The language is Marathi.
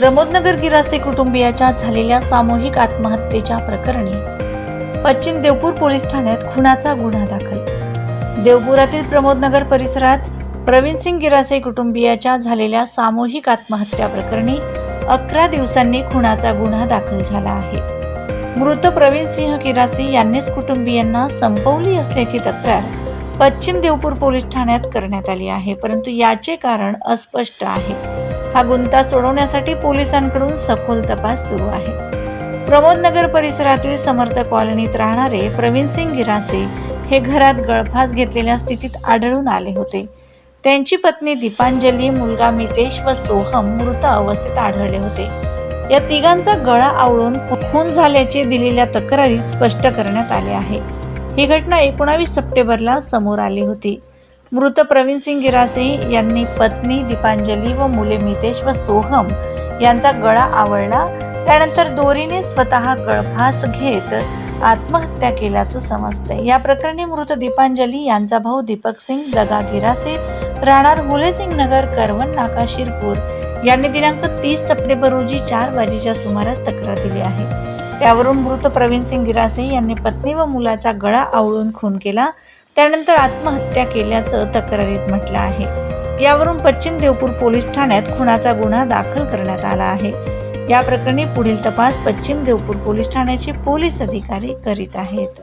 प्रमोदनगर गिरासे कुटुंबियाच्या झालेल्या सामूहिक आत्महत्येच्या प्रकरणी पश्चिम देवपूर पोलीस ठाण्यात खुनाचा गुन्हा दाखल. देवपुरातील प्रमोदनगर परिसरात प्रवीण सिंग गिरासे कुटुंबियाच्या झालेल्या सामूहिक आत्महत्या प्रकरणी अकरा दिवसांनी खुनाचा गुन्हा दाखल झाला आहे. मृत प्रवीण सिंह गिरासे यांनीच कुटुंबियांना संपवली असल्याची तक्रार पश्चिम देवपूर पोलीस ठाण्यात करण्यात आली आहे परंतु याचे कारण अस्पष्ट आहे. हा गुंता सोडवण्यासाठी पोलिसांकडून सखोल तपास सुरू आहे. प्रमोदनगर परिसरातील समर्थ कॉलनीत राहणारे प्रवीण सिंग गिरासे हे घरात गळफास घेतलेल्या स्थितीत आढळून आले होते. त्यांची पत्नी दीपांजली मुलगा मितेश व सोहम मृत अवस्थेत आढळले होते. या तिघांचा गळा आवळून खून झाल्याचे दिलेल्या तक्रारीत स्पष्ट करण्यात आले आहे. ही घटना एकोणावीस सप्टेंबरला समोर आली होती. मृत प्रवीण सिंग गिरासे यांनी पत्नी दीपांजली व मुले मितेश व सोहम यांचा गळा आवळला. त्यानंतर दोरीने स्वतः गळफास घेत आत्महत्या केल्याचं समजतंय. या प्रकरणी मृत दीपांजली यांचा भाऊ दीपक सिंग दगा गिरासे राहणार हुलेसिंग नगर करवन नाका शिरपूर यांनी दिनांक तीस सप्टेंबर रोजी चार वाजेच्या सुमारास तक्रार दिली आहे. त्यावरून मृत प्रवीण सिंग गिरासे यांनी पत्नी व मुलाचा गळा आवळून खून केला. त्यानंतर आत्महत्या केल्याचं तक्रारीत म्हटलं आहे. यावरून पश्चिम देवपूर पोलीस ठाण्यात खुनाचा गुन्हा दाखल करण्यात आला आहे. या प्रकरणी पुढील तपास पश्चिम देवपूर पोलीस ठाण्याचे पोलीस अधिकारी करीत आहेत.